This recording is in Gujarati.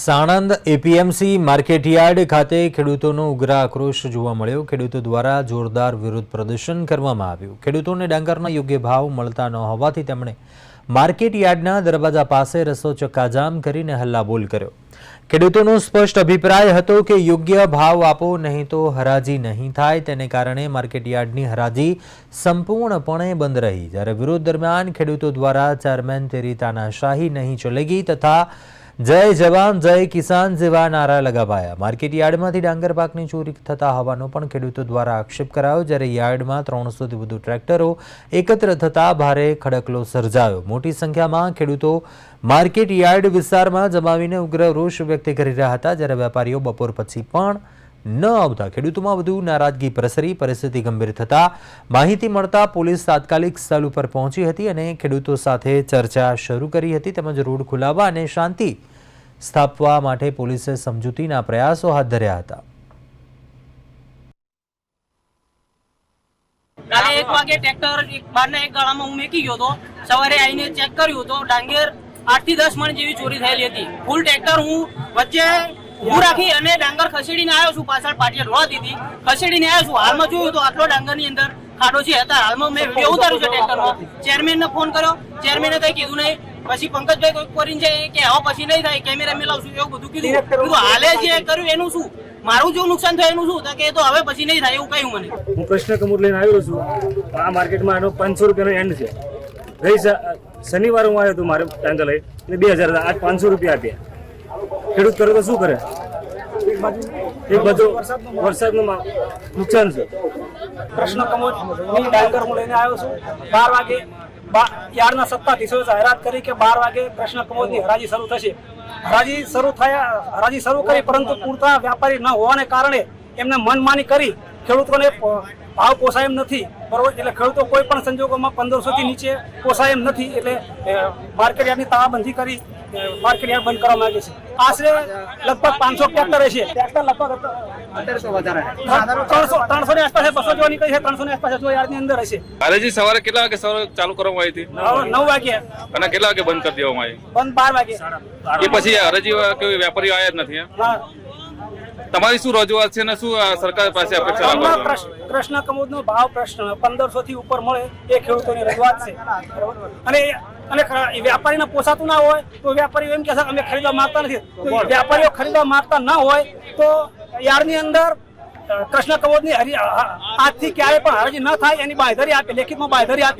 સાણંદ એપીએમસી માર્કેટયાર્ડ ખાતે ખેડૂતોનો ઉગ્ર આક્રોશ જોવા મળ્યો. ખેડૂતો દ્વારા જોરદાર વિરોધ પ્રદર્શન કરવામાં આવ્યું. ખેડૂતોને ડાંગરના યોગ્ય ભાવ મળતા ન હોવાથી તેમણે માર્કેટયાર્ડના દરવાજા પાસે રસ્તો ચક્કાજામ કરીને હલ્લાબોલ કર્યો. ખેડૂતોનો સ્પષ્ટ અભિપ્રાય હતો કે યોગ્ય ભાવ આપો, નહીં તો હરાજી નહીં થાય. તેને કારણે માર્કેટયાર્ડની હરાજી સંપૂર્ણપણે બંધ રહી. જ્યારે વિરોધ દરમિયાન ખેડૂતો દ્વારા ચેરમેન તેરી તાનાશાહી નહીં ચલેગી તથા જય જવાન, જય કિસાન જેવા નારા લગાવાયા. માર્કેટ યાર્ડમાંથી ડાંગર પાકની ચોરી થતા હોવાનો પણ ખેડૂતો દ્વારા આક્ષેપ કરાયો, જ્યારે યાર્ડમાં ત્રણસોથી વધુ ટ્રેક્ટરો એકત્ર થતા ભારે ખડકલો સર્જાયો. મોટી સંખ્યામાં ખેડૂતો માર્કેટ યાર્ડ વિસ્તારમાં જમાવીને ઉગ્ર રોષ વ્યક્ત કરી રહ્યા હતા, જ્યારે વેપારીઓ બપોર પછી પણ ન આવતા. ખેડૂતોમાં વધુ નારાજગી પ્રસરી, પરિસ્થિતિ ગંભીર થતા માહિતી મળતા પોલીસ તાત્કાલિક સ્થળ ઉપર પહોંચી હતી અને ખેડૂતો સાથે ચર્ચા શરૂ કરી હતી. તેમજ રોડ ખુલાવવા અને શાંતિ સ્થાપવા માટે પોલીસે સમજૂતીના પ્રયાસો હાથ ધર્યા હતા. કાલે એક વાગે ટ્રેક્ટર એક એક ગાળામાં હું મેકી ગયો હતો. સવારે આવીને ચેક કર્યું તો ડાંગેર આઠથી દસ મણ જેવી ચોરી થયેલી હતી. ફૂલ ટ્રેક્ટર હું વચ્ચે ઊભું રાખી અને ડાંગર ખસેડીને આવ્યો છું. પાછળ પાટિયા ઢોળા દીધી. ખસેડીને આવ્યો છું. હાલમાં જોયું તો આટલો ડાંગરની અંદર ખાડો છે. હતા. હાલમાં મેં વીડિયો ઉતાર્યું છે ટ્રેક્ટરમાં ચેરમેનને ફોન કર્યો. ચેરમેને કઈ કીધું નહીં. પછી પંકજભાઈ કોઈ કરીને છે કે હવે પછી નહીં થાય. કેમેરા મેલાવશું એવું બધું કીધું. કીધું હાલે જે કર્યું એનું શું? મારું જો નુકસાન થયું એનું શું? કે તો હવે પછી નહીં થાય એવું કહ્યું મને. હું કૃષ્ણ કમુર લઈને આવ્યો છું. આ માર્કેટમાં આનો પાંચસો રૂપિયાનો એન્ડ છે. ગઈ શનિવારે હું આવ્યો હતો મારે ટાંગા લઈ. બે હજાર આઠ આજ પાંચસો રૂપિયા આપ્યા. ખેડૂત કરે તો શું કરે? એક બાજુ વરસાદનું નુકસાન છે. કૃષ્ણ કમોદની ડાંગર હું લઈને આવ્યો છું. બાર વાગે યાર્ડના સત્તાધીશોએ જાહેરાત કરી કે બાર વાગે કૃષ્ણ કમોદની હરાજી શરૂ થશે. હરાજી શરૂ થયા હરાજી શરૂ કરી પરંતુ પૂરતા વ્યાપારી ન હોવાને કારણે એમને મનમાની કરી ખેડૂતોને ભાવ પોસાય એમ નથી. બરોબર? એટલે ખેડૂતો કોઈ પણ સંજોગોમાં પંદરસો થી નીચે પોસાય એમ નથી. એટલે માર્કેટ યાર્ડની તાળાબંધી કરી માર્કેટ યાર્ડ બંધ કરવામાં આવે છે. આશરે લગભગ પાંચસો ટ્રેક્ટર છે. ટ્રેક્ટર લગભગ ત્રણસો ત્રણસો ની આસપાસ બસો જેવા નીકળી છે ત્રણસો ની આસપાસ હજુ યાર્ડની અંદર હશે. હારેજી સવારે કેટલા વાગે સવારે ચાલુ કરવામાં આવી હતી? નવ વાગે અને કેટલા વાગે બંધ કરી દેવામાં આવી? બંધ બાર વાગે. એ પછી હરજી કોઈ વેપારીઓ આવ્યા જ નથી. તમારી શું રજૂઆત છે અને શું સરકાર પાસે અપેક્ષા રાખો કૃષ્ણ- કૃષ્ણ કમોદ નો ભાવ પ્રશ્ન પંદરસો થી ઉપર મળે એ ખેડૂતોની રજૂઆત છે. અને અને વેપારીને પોસાતું ના હોય તો વેપારીઓ એમ કે છે અમે ખરીદવા માંગતા નથી. વેપારીઓ ખરીદવા માંગતા ના હોય તો યાર્ડની અંદર કૃષ્ણ કમોદની હરી આજથી ક્યારે પણ હરાજી ન થાય એની બાંધરી આપે લેખિતમાં બાંધરી આપે.